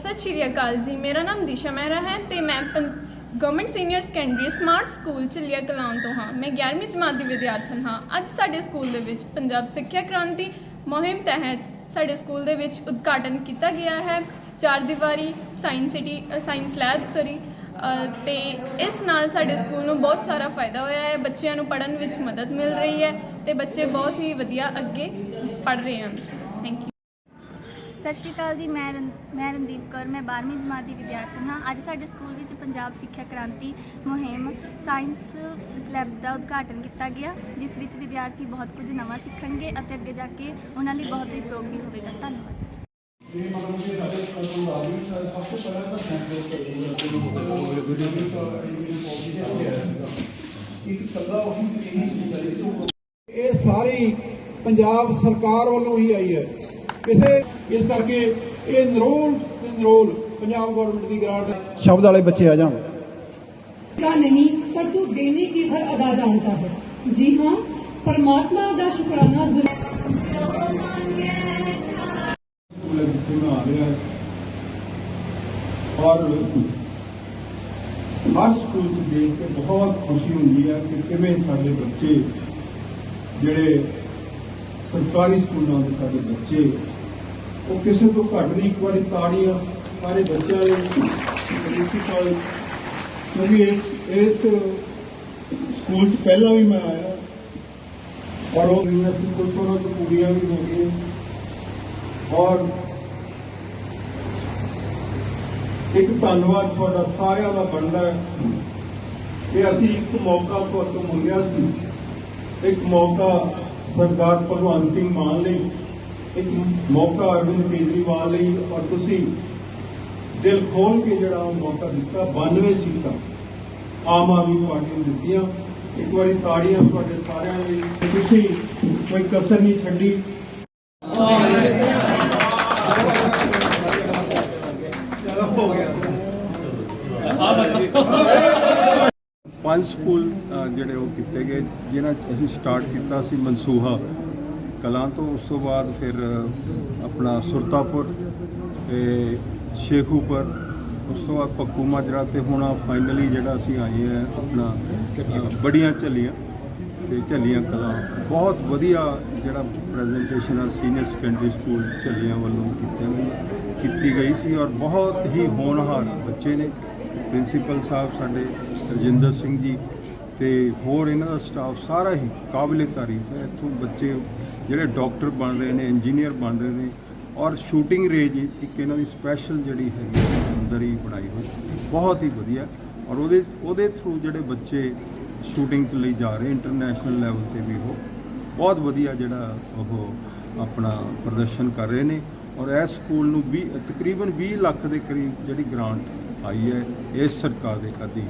ਸਤਿ ਸ਼੍ਰੀ ਅਕਾਲ ਜੀ, ਮੇਰਾ ਨਾਮ ਦਿਸ਼ਾ ਮਹਿਰਾ ਹੈ ਤੇ ਮੈਂ government senior secondary smart school Challia Kalan ਤੋਂ ਹਾਂ। ਮੈਂ 11ਵੀਂ ਜਮਾਤ ਦੀ ਵਿਦਿਆਰਥਣ ਹਾਂ। ਅੱਜ ਸਾਡੇ ਸਕੂਲ ਦੇ ਵਿੱਚ ਪੰਜਾਬ ਸਿੱਖਿਆ ਕ੍ਰਾਂਤੀ ਮੁਹਿੰਮ ਤਹਿਤ ਸਾਡੇ ਸਕੂਲ ਦੇ ਵਿੱਚ ਉਦਘਾਟਨ ਕੀਤਾ ਗਿਆ ਹੈ। ਚਾਰ ਦੀਵਾਰੀ science city science lab sorry ਤੇ ਇਸ ਨਾਲ ਸਾਡੇ ਸਕੂਲ ਨੂੰ ਬਹੁਤ ਸਾਰਾ ਫਾਇਦਾ ਹੋਇਆ ਹੈ। ਬੱਚਿਆਂ ਨੂੰ ਪੜ੍ਹਨ ਵਿੱਚ ਮਦਦ ਮਿਲ ਰਹੀ ਹੈ ਤੇ ਬੱਚੇ ਬਹੁਤ ਹੀ ਵਧੀਆ ਅੱਗੇ ਪੜ੍ਹ ਰਹੇ ਹਨ। ਥੈਂਕ ਯੂ ਸਤਿ ਸ਼੍ਰੀ ਅਕਾਲ ਜੀ ਮੈਂ ਰਣ- ਮੈਂ ਰਣਦੀਪ ਕੌਰ ਮੈਂ 12ਵੀਂ ਜਮਾਤ ਦੀ ਵਿਦਿਆਰਥਣ ਹਾਂ। ਅੱਜ ਸਾਡੇ ਸਕੂਲ ਵਿੱਚ ਪੰਜਾਬ ਸਿੱਖਿਆ ਕ੍ਰਾਂਤੀ ਮੁਹਿੰਮ ਸਾਇੰਸ ਲੈਬ ਦਾ ਉਦਘਾਟਨ ਕੀਤਾ ਗਿਆ ਜਿਸ ਵਿੱਚ ਵਿਦਿਆਰਥੀ ਬਹੁਤ ਕੁਝ ਨਵਾਂ ਸਿੱਖਣਗੇ ਅਤੇ ਅੱਗੇ ਜਾ ਕੇ ਉਹਨਾਂ ਲਈ ਬਹੁਤ ਹੀ ਉਪਯੋਗੀ ਹੋਵੇਗਾ। ਧੰਨਵਾਦ। ਇਹ ਮਤਲਬ ਕਿ ਸਾਡੇ ਕੋਲ ਆ ਗਈ ਸਭ ਤੋਂ ਪਹਿਲਾਂ ਤਾਂ ਸੈਂਟਰ ਇੱਕ ਕੱਲਾ ਉਹੀ ਇਹੀ ਸਕੂਲ ਹੈ ਇਸ ਤੋਂ ਇਹ ਸਾਰੀ ਪੰਜਾਬ ਸਰਕਾਰ ਵੱਲੋਂ ਹੀ ਆਈ ਹੈ। ਕਿਸੇ ਇਸ ਕਰਕੇ ਇਹ ਨਰੋਲ ਤੇ ਨਰੋਲ ਪੰਜਾਬ ਗਵਰਨਮੈਂਟ ਦੀ ਗ੍ਰਾਂਟ ਸ਼ਬਦ ਵਾਲੇ ਬੱਚੇ ਆ ਜਾਣ का नहीं पर तू देने की हर अदा जानता है जी हाँ परमात्मा का शुक्राना जरूर ਸਕੂਲ ਜਿੱਥੇ ਮੈਂ ਆ ਰਿਹਾ ਔਰ ਹਰ ਸਕੂਲ ਚ ਦੇਖ ਕੇ ਬਹੁਤ ਖੁਸ਼ੀ ਹੁੰਦੀ ਹੈ ਕਿ ਕਿਵੇਂ ਸਾਡੇ ਬੱਚੇ ਜਿਹੜੇ ਸਰਕਾਰੀ ਸਕੂਲਾਂ ਦੇ ਸਾਡੇ ਬੱਚੇ, ਉਹ ਕਿਸੇ ਤੋਂ ਘੱਟ ਨਹੀਂ, ਇੱਕ ਵਾਰੀ ਤਾੜੀਆਂ ਸਾਰੇ ਬੱਚਿਆਂ ਲਈ ਪ੍ਰਿੰਸੀਪਲ ਕਿਉਂਕਿ ਇਸ ਇਸ ਸਕੂਲ ਚ ਪਹਿਲਾਂ ਵੀ ਮੈਂ ਆਇਆ। ਔਰ ਉਹ ਯੂਨੀਵਰਸਿਟੀ ਕੁਝ ਉਹਨਾਂ ਤੋਂ ਪੂਰੀਆਂ ਵੀ ਹੋ ਗਈਆਂ ਔਰ ਇੱਕ ਧੰਨਵਾਦ ਤੁਹਾਡਾ ਸਾਰਿਆਂ ਦਾ ਬਣਦਾ ਹੈ ਕਿ ਅਸੀਂ ਇੱਕ ਮੌਕਾ ਤੁਹਾਡੇ ਤੋਂ ਮਿਲਿਆ ਸੀ। ਇੱਕ ਮੌਕਾ ਸਰਦਾਰ ਭਗਵੰਤ ਸਿੰਘ ਮਾਨ ਲਈ ਇੱਕ ਮੌਕਾ ਅਰਵਿੰਦ ਕੇਜਰੀਵਾਲ ਲਈ ਔਰ ਤੁਸੀਂ ਦਿਲ ਖੋਲ ਕੇ ਜਿਹੜਾ ਉਹ ਮੌਕਾ ਦਿੱਤਾ 92 ਸੀਟਾਂ ਆਮ ਆਦਮੀ ਪਾਰਟੀ ਨੂੰ ਦਿੱਤੀਆਂ ਇੱਕ ਵਾਰੀ ਤਾੜੀਆਂ ਤੁਹਾਡੇ ਸਾਰਿਆਂ ਲਈ ਤੁਸੀਂ ਕੋਈ ਕਸਰ ਨਹੀਂ ਛੱਡੀ ਪੰਜ ਸਕੂਲ ਜਿਹੜੇ ਉਹ ਕੀਤੇ ਗਏ ਜਿਹਨਾਂ 'ਚ ਅਸੀਂ ਸਟਾਰਟ ਕੀਤਾ ਸੀ ਮਨਸੂਹਾ। ਕਲਾਂ ਤੋਂ ਉਸ ਤੋਂ ਬਾਅਦ ਫਿਰ ਆਪਣਾ ਸੁਰਤਾਪੁਰ ਤੇ ਸ਼ੇਖੂਪੁਰ, ਉਸ ਤੋਂ ਬਾਅਦ ਪੱਕੂ ਮਾਜਰਾ ਤੇ ਹੁਣ ਫਾਈਨਲੀ ਜਿਹੜਾ ਅਸੀਂ ਆਏ ਆ ਆਪਣਾ ਬੜੀਆਂ ਝੱਲੀਆਂ ਤੇ ਝੱਲੀਆਂ ਕਲਾਂ। ਬਹੁਤ ਵਧੀਆ ਜਿਹੜਾ ਪ੍ਰੈਜੈਂਟੇਸ਼ਨ ਆ ਸੀਨੀਅਰ ਸੈਕੰਡਰੀ ਸਕੂਲ ਝੱਲੀਆਂ ਵੱਲੋਂ ਕੀਤਾ ਗਈ ਕੀਤੀ ਗਈ ਸੀ ਔਰ ਬਹੁਤ ਹੀ ਹੋਣਹਾਰ ਬੱਚੇ ਨੇ। ਪ੍ਰਿੰਸੀਪਲ ਸਾਹਿਬ ਸਾਡੇ ਰਜਿੰਦਰ ਸਿੰਘ ਜੀ ਤੇ ਹੋਰ ਇਹਨਾਂ ਦਾ ਸਟਾਫ ਸਾਰਾ ਹੀ ਕਾਬਿਲੇ ਤਾਰੀਫ ਹੈ। ਇੱਥੋਂ ਬੱਚੇ ਜਿਹੜੇ ਡਾਕਟਰ ਬਣ ਰਹੇ ਨੇ, ਇੰਜੀਨੀਅਰ ਬਣ ਰਹੇ ਨੇ ਔਰ ਸ਼ੂਟਿੰਗ ਰੇਂਜ ਇੱਕ ਇਹਨਾਂ ਦੀ ਸਪੈਸ਼ਲ ਜਿਹੜੀ ਹੈਗੀ ਹੈ ਅੰਦਰ ਹੀ ਬਣਾਈ ਹੋਈ ਬਹੁਤ ਹੀ ਵਧੀਆ ਔਰ ਉਹਦੇ ਉਹਦੇ ਥਰੂ ਜਿਹੜੇ ਬੱਚੇ ਸ਼ੂਟਿੰਗ ਤੇ ਲਈ ਜਾ ਰਹੇ ਇੰਟਰਨੈਸ਼ਨਲ ਲੈਵਲ ਤੇ ਵੀ ਉਹ, ਬਹੁਤ ਵਧੀਆ ਜਿਹੜਾ ਉਹ ਆਪਣਾ ਪ੍ਰਦਰਸ਼ਨ ਕਰ ਰਹੇ ਨੇ। ਔਰ ਇਸ ਸਕੂਲ ਨੂੰ 20 ਤਕਰੀਬਨ 20 ਲੱਖ ਦੇ ਕਰੀਬ ਜਿਹੜੀ ਗ੍ਰਾਂਟ ਆਈ ਹੈ, ਇਸ ਸਰਕਾਰ ਦੇ ਅਧੀਨ।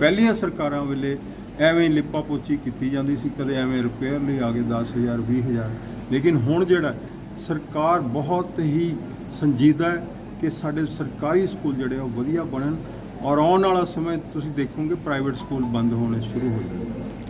ਪਹਿਲੀਆਂ ਸਰਕਾਰਾਂ ਵੇਲੇ ਐਵੇਂ ਹੀ ਲਿਪਾ ਪੋਚੀ ਕੀਤੀ ਜਾਂਦੀ ਸੀ, ਕਦੇ ਐਵੇਂ ਰਿਪੇਅਰ ਲਈ ਆ ਗਏ 10000 20000 ਲੇਕਿਨ ਹੁਣ ਜਿਹੜਾ ਸਰਕਾਰ ਬਹੁਤ ਹੀ ਸੰਜੀਦਾ ਹੈ ਕਿ ਸਾਡੇ ਸਰਕਾਰੀ ਸਕੂਲ ਜਿਹੜੇ ਆ ਉਹ ਵਧੀਆ ਬਣਨ। ਔਰ ਆਉਣ ਵਾਲਾ ਸਮੇਂ ਤੁਸੀਂ ਦੇਖੋਗੇ ਪ੍ਰਾਈਵੇਟ ਸਕੂਲ ਬੰਦ ਹੋਣੇ ਸ਼ੁਰੂ ਹੋ ਜਾਣਗੇ।